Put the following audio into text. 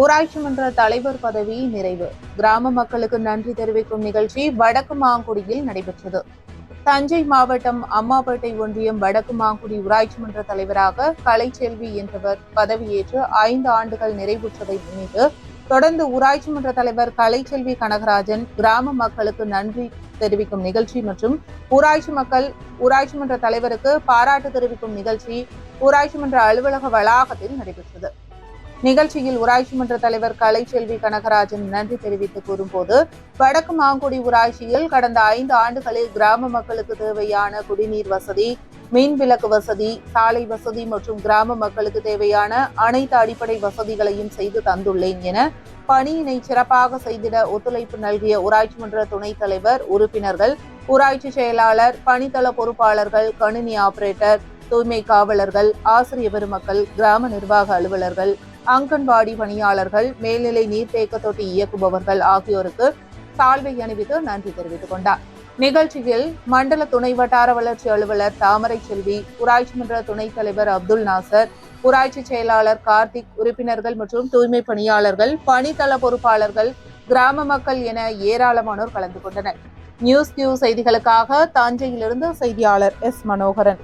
ஊராட்சி மன்ற தலைவர் பதவி நிறைவு. கிராம மக்களுக்கு நன்றி தெரிவிக்கும் நிகழ்ச்சி வடக்கு மாங்குடியில் நடைபெற்றது. தஞ்சை மாவட்டம் அம்மாப்பேட்டை ஒன்றியம் வடக்கு மாங்குடி ஊராட்சி மன்ற தலைவராக கலைச்செல்வி என்றவர் பதவியேற்று ஐந்து ஆண்டுகள் நிறைவுற்றதை முன்னிட்டு தொடர்ந்து ஊராட்சி மன்ற தலைவர் கலைச்செல்வி கனகராஜன் கிராம மக்களுக்கு நன்றி தெரிவிக்கும் நிகழ்ச்சி மற்றும் ஊராட்சி மக்கள் ஊராட்சி மன்ற தலைவருக்கு பாராட்டு தெரிவிக்கும் நிகழ்ச்சி ஊராட்சி மன்ற அலுவலக வளாகத்தில் நடைபெற்றது. நிகழ்ச்சியில் ஊராட்சி மன்ற தலைவர் கலைச்செல்வி கனகராஜன் நன்றி தெரிவித்து கூறும்போது வடக்கு மாங்குடி ஊராட்சியில் கடந்த ஐந்து ஆண்டுகளில் கிராம மக்களுக்கு தேவையான குடிநீர் வசதி மின் விளக்கு வசதி சாலை வசதி மற்றும் கிராம மக்களுக்கு தேவையான அனைத்து அடிப்படை வசதிகளையும் செய்து தந்துள்ளேன் என பணியினை சிறப்பாக செய்திட ஒத்துழைப்பு நல்கிய ஊராட்சி மன்ற துணைத் தலைவர் உறுப்பினர்கள் ஊராட்சி செயலாளர் பணித்தள பொறுப்பாளர்கள் கணினி ஆபரேட்டர் தூய்மை காவலர்கள் ஆசிரிய பெருமக்கள் கிராம நிர்வாக அலுவலர்கள் அங்கன்வாடி பணியாளர்கள் மேல்நிலை நீர்த்தேக்க தொட்டி இயக்குபவர்கள் ஆகியோருக்கு சால்வை அணிவித்து நன்றி தெரிவித்துக் கொண்டார். நிகழ்ச்சியில் மண்டல துணை வட்டார வளர்ச்சி அலுவலர் தாமரை செல்வி ஊராட்சி மன்ற துணைத் தலைவர் அப்துல் நாசர் ஊராட்சி செயலாளர் கார்த்திக் உறுப்பினர்கள் மற்றும் தூய்மை பணியாளர்கள் பணித்தள பொறுப்பாளர்கள் கிராம மக்கள் என ஏராளமானோர் கலந்து கொண்டனர். நியூஸ் கியூ செய்திகளுக்காக தஞ்சையிலிருந்து செய்தியாளர் எஸ் மனோகரன்.